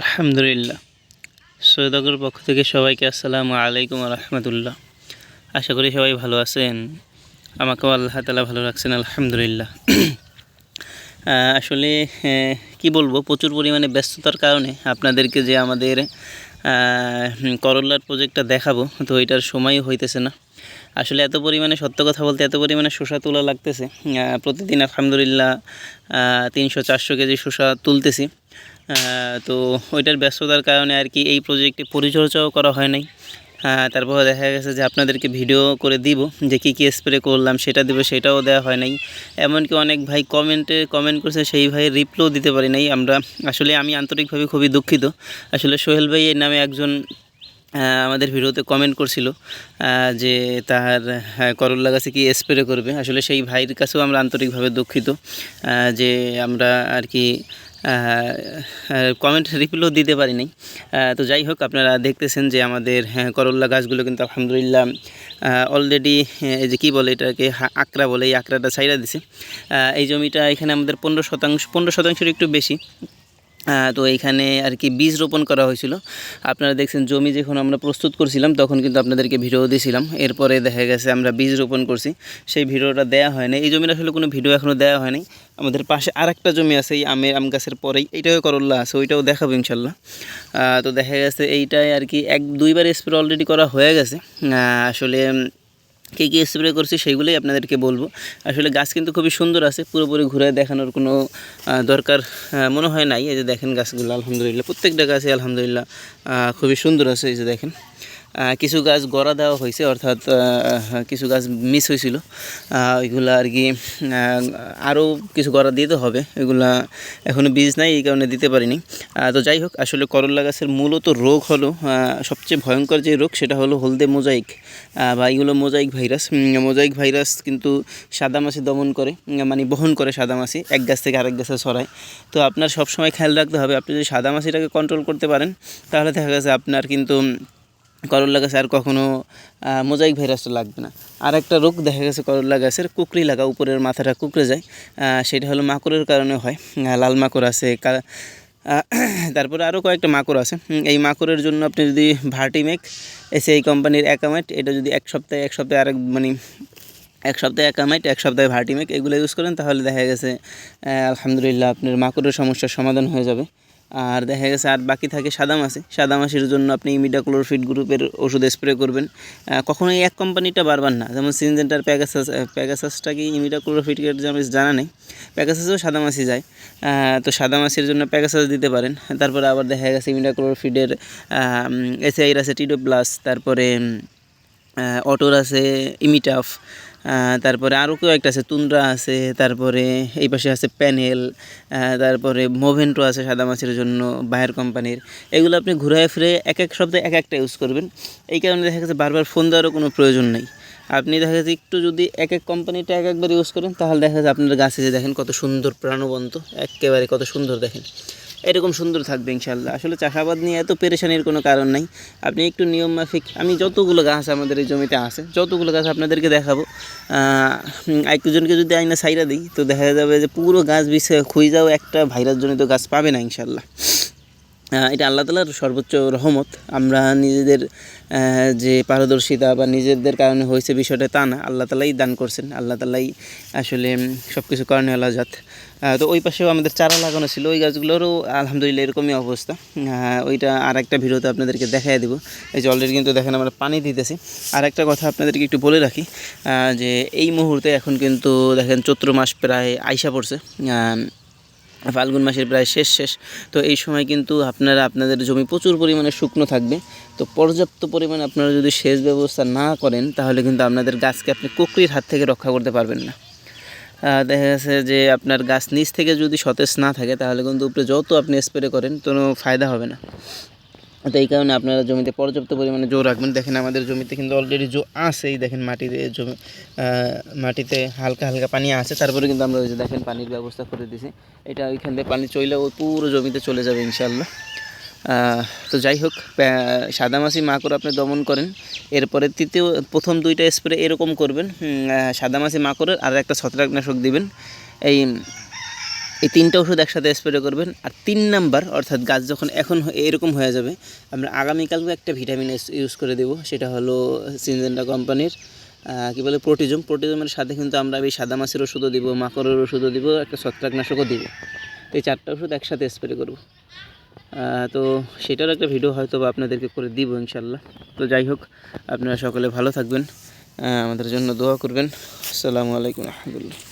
আলহামদুলিল্লাহ। সৈয়দগর পক্ষ থেকে সবাইকে আসসালামু আলাইকুম রহমতুল্লাহ। আশা করি সবাই ভালো আছেন। আমাকেও আল্লাহ তালা ভালো রাখছেন, আলহামদুলিল্লাহ। আসলে কি বলব, প্রচুর পরিমাণে ব্যস্ততার কারণে আপনাদেরকে যে আমাদের করল্লার প্রজেক্টটা দেখাবো, তো এটার সময় হইতেছে না। আসলে এত পরিমাণে সত্য কথা বলতে এত পরিমাণে শসা তোলা লাগতেছে। প্রতিদিন আলহামদুলিল্লাহ তিনশো চারশো কেজি শসা তুলতেছি। তো ওইটার ব্যস্ততার কারণে আর কি এই প্রজেক্টে পরিচর্যাও করা হয় নাই। তারপর দেখা গেছে যে আপনাদেরকে ভিডিও করে দিব যে কী কী স্প্রে করলাম, সেটা দেবো, সেটাও দেওয়া হয় নাই। এমনকি অনেক ভাই কমেন্টে কমেন্ট করছে, সেই ভাই রিপ্লাইও দিতে পারি নাই। আমরা আসলে আমি আন্তরিকভাবে খুবই দুঃখিত। আসলে সোহেল ভাই এর নামে একজন আমাদের ভিডিওতে কমেন্ট করছিল যে তার করল্লা গাছে কি স্প্রে করবে। আসলে সেই ভাইয়ের কাছেও আমরা আন্তরিকভাবে দুঃখিত যে আমরা আর কি কমেন্ট রিপ্লাইও দিতে পারি নাই। তো যাই হোক আপনারা দেখতেছেন যে আমাদের হ্যাঁ, করল্লা গাছগুলো কিন্তু আলহামদুলিল্লাহ অলরেডি এই যে কী বলে এটাকে আকরা বলে এই আকরাটা ছাইরা দিছে। এই জমিটা এখানে আমাদের পনেরো শতাংশ পনেরো শতাংশের একটু বেশি। তো এইখানে আর কি বীজ রোপণ করা হয়েছিল। আপনারা দেখছেন জমি যখন আমরা প্রস্তুত করছিলাম, তখন কিন্তু আপনাদেরকে ভিডিও দিয়েছিলাম এরপরে দেখা গেছে আমরা বীজ রোপণ করছি। সেই ভিডিওটা দেওয়া হয়নি। এই জমির আসলে কোনো ভিডিও এখনও দেওয়া হয়নি। আমাদের পাশে আরেকটা জমি আছে, এই আমের আম গাছের পরেই। এইটাও করল্লা আছে, ওইটাও দেখাবো ইনশাল্লাহ। তো দেখা গেছে এইটাই আর কি, এক দুইবার স্প্রে অলরেডি করা হয়ে গেছে। আসলে কী কী স্প্রে করছি সেইগুলোই আপনাদেরকে বলব। আসলে গাছ কিন্তু খুবই সুন্দর আছে, পুরোপুরি ঘুরে দেখানোর কোনো দরকার মনে হয় নাই। এই যে দেখেন গাছগুলো, আলহামদুলিল্লাহ, প্রত্যেকটা গাছে আলহামদুলিল্লাহ খুবই সুন্দর আছে, এই যে দেখেন। কিছু গাছ গড়া দেওয়া হয়েছে, অর্থাৎ কিছু গাছ মিস হয়েছিল। ওইগুলো আর কি আরও কিছু গড়া দিতে হবে। এগুলা এখনও বীজ নাই, এই কারণে দিতে পারিনি। তো যাই হোক, আসলে করল্লা গাছের মূলত রোগ হলো সবচেয়ে ভয়ঙ্কর যে রোগ, সেটা হলো হলদে মোজাইক। বা এইগুলো মোজাইক ভাইরাস। মোজাইক ভাইরাস কিন্তু সাদামাছি দমন করে মানে বহন করে সাদামাছি এক গাছ থেকে আরেক গাছে ছড়ায়। তো আপনার সবসময় খেয়াল রাখতে হবে, আপনি যদি সাদামাছিটাকে কন্ট্রোল করতে পারেন, তাহলে দেখা গেছে আপনার কিন্তু করল্লা গাছে আর কখনো মোজাইক ভাইরাসটা লাগবে না। আর একটা রোগ দেখা গেছে করল্লা গাছের কুকরি লাগা, উপরের মাথাটা কুকড়ে যায়। সেটা হলো মাকড়ের কারণে হয়। লাল মাকড় আছে তারপরে আরও কয়েকটা মাকড় আছে। এই মাকড়ের জন্য আপনি যদি ভার্টিমেক এসে এই কোম্পানির অ্যাকামাইট এটা যদি এক সপ্তাহে এক সপ্তাহে আরেক মানে এক সপ্তাহে অ্যাকামাইট এক সপ্তাহে ভার্টিমেক এগুলো ইউজ করেন, তাহলে দেখা গেছে আলহামদুলিল্লাহ আপনার মাকড়ের সমস্যার সমাধান হয়ে যাবে। আর দেখা গেছে আর বাকি থাকে সাদামাছি সাদামাছির জন্য আপনি ইমিডাক্লোরফিট গ্রুপের ওষুধ স্প্রে করবেন। কখনোই এক কোম্পানিটা বারবার না। যেমন সিনজেন্টার প্যাগাসাস প্যাগাসাসটা কি ইমিডাক্লোরফিটের যে আমি জানা নেই। প্যাগাসাসেও সাদামাছি যায়। তো সাদা সাদামাছির জন্য প্যাগাসাস দিতে পারেন। তারপরে আবার দেখা গেছে ইমিডাক্লোরফিটের এসআইর আছে টিডো প্লাস তারপরে অটোর আছে ইমিটাফ তারপরে আরও কেউ একটা আছে তুন্দ্রা আছে, তারপরে এই পাশে আছে প্যানেল তারপরে মোভেন্টো আছে সাদা মাছের জন্য বায়ার কোম্পানির। এগুলো আপনি ঘুরায় ফিরে এক এক সপ্তাহে এক একটা ইউজ করবেন। এই কারণে দেখা গেছে বারবার ফোন দেওয়ারও কোনো প্রয়োজন নেই। আপনি দেখা যাচ্ছে একটু যদি এক এক কোম্পানিটা এক একবার ইউজ করেন, তাহলে দেখা যাচ্ছে আপনার গাছে যে দেখেন কত সুন্দর প্রাণবন্ত, একেবারে কত সুন্দর দেখেন। এরকম সুন্দর থাকবে ইনশাল্লাহ আসলে চাষাবাদ নিয়ে এত পেরেশানির কোনো কারণ নাই। আপনি একটু নিয়ম মাফিক আমি যতগুলো গাছ আমাদের এই জমিতে আছে, যতগুলো গাছ আপনাদেরকে দেখাবো একজনকে যদি আইনা সাইরা দিই, তো দেখা যাবে যে পুরো গাছ বিষয়ে খুঁজে যাও একটা ভাইরাসজনিত গাছ পাবে না ইনশাল্লাহ এটা আল্লাহ তালার সর্বোচ্চ রহমত। আমরা নিজেদের যে পারদর্শিতা বা নিজেদের কারণে হয়েছে বিষয়টা তা না। আল্লাহ তালাই দান করছেন। আল্লাহ তালাই আসলে সব কিছু কারণে আল্লাহ জাত। তো ওই পাশেও আমাদের চারা লাগানো ছিল। ওই গাছগুলোরও আলহামদুলিল্লাহ এরকমই অবস্থা। ওইটা আর একটা ভিডিওতে আপনাদেরকে দেখাই দেবো। এই যে অলরেডি কিন্তু দেখেন আমরা পানি দিতেছি। আর একটা কথা আপনাদেরকে একটু বলে রাখি যে এই মুহূর্তে এখন কিন্তু দেখেন চৈত্র মাস প্রায় আইসা পড়ছে। ফাল্গুন মাসের প্রায় শেষ শেষ। তো এই সময় কিন্তু আপনারা, আপনাদের জমি প্রচুর পরিমাণে শুকনো থাকবে। তো পর্যাপ্ত পরিমাণে আপনারা যদি সেচ ব্যবস্থা না করেন, তাহলে কিন্তু আপনাদের গাছকে আপনি কুকরির হাত থেকে রক্ষা করতে পারবেন না। দেখা গেছে যে আপনার গাছ নিচ থেকে যদি সতেজ না থাকে, তাহলে কিন্তু উপরে যত আপনি স্প্রে করেন, কোনো ফায়দা হবে না। তো এই কারণে আপনারা জমিতে পর্যাপ্ত পরিমাণে জো রাখবেন। দেখেন আমাদের জমিতে কিন্তু অলরেডি জো আছেই। দেখেন মাটিতে জমি মাটিতে হালকা হালকা পানি আছে। তারপরে কিন্তু আমরা ওই যে দেখেন পানির ব্যবস্থা করে দিছি। এটা ওইখান থেকে পানি চলে ওই পুরো জমিতে চলে যাবে ইনশাল্লাহ তো যাই হোক সাদামাছি মাকড় আপনি দমন করেন। এরপরে তৃতীয়, প্রথম দুইটা স্প্রে এরকম করবেন। সাদামাছি মাকড়ের আর একটা ছত্রাকনাশক দিবেন। এই এই তিনটা ওষুধ একসাথে স্প্রে করবেন আর তিন নাম্বার, অর্থাৎ গাছ যখন এখন এরকম হয়ে যাবে, আমরা আগামীকালকে একটা ভিটামিন ইউজ করে দেবো, সেটা হলো সিনজেন্টা কোম্পানির কী বলে, প্রোটিজম। প্রোটিজমের সাথে কিন্তু আমরা এই সাদা মাছের ওষুধও দিব, মাকড়ের ওষুধও দিব, একটা ছত্রাকনাশকও দিব। তো এই চারটা ওষুধ একসাথে স্প্রে করব। তো সেটার একটা ভিডিও হয়তো বা আপনাদেরকে করে দিব ইনশাল্লাহ। তো যাই হোক, আপনারা সকলে ভালো থাকবেন আমাদের জন্য দোয়া করবেন। আসসালামু আলাইকুম রহমতুল্লাহ।